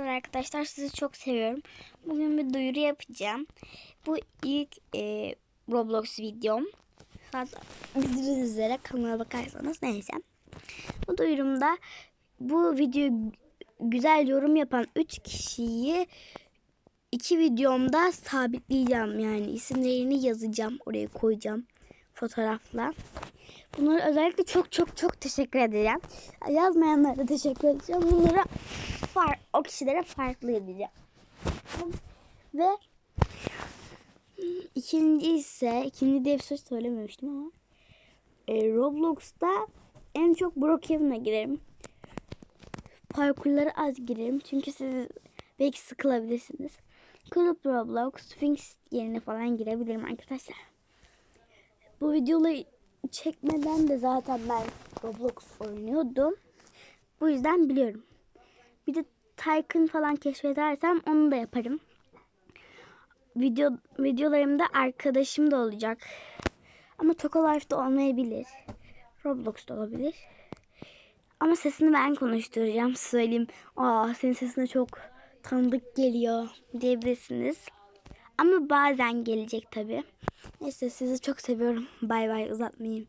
Arkadaşlar sizi çok seviyorum. Bugün bir duyuru yapacağım. Bu ilk e, Roblox videom. Zaten bildiğiniz üzere kanala bakarsanız neyse. Bu duyurumda bu video güzel yorum yapan 3 kişiyi iki videomda sabitleyeceğim. Yani isimlerini yazacağım. Oraya koyacağım fotoğrafla. Bunlara özellikle çok çok çok teşekkür edeceğim. Yazmayanlara teşekkür edeceğim. Bunlara far, o kişilere farklı edeceğim. Ve ikinci ise ikinci diye bir söz söylememiştim ama e, Roblox'ta en çok Brookhaven'a girerim. Parkurlara az girerim. Çünkü siz belki sıkılabilirsiniz. Club Roblox, Sphinx yerine falan girebilirim arkadaşlar. Bu videoları çekmeden de zaten ben Roblox oynuyordum. Bu yüzden biliyorum. Bir de Tycoon falan keşfedersem onu da yaparım. Video videolarımda arkadaşım da olacak. Ama Toka Life'da olmayabilir. Roblox'ta olabilir. Ama sesini ben konuşturacağım. Söyleyeyim. Aa senin sesine çok tanıdık geliyor diyebilirsiniz. Ama bazen gelecek tabii. Neyse sizi çok seviyorum. Bay bay uzatmayayım.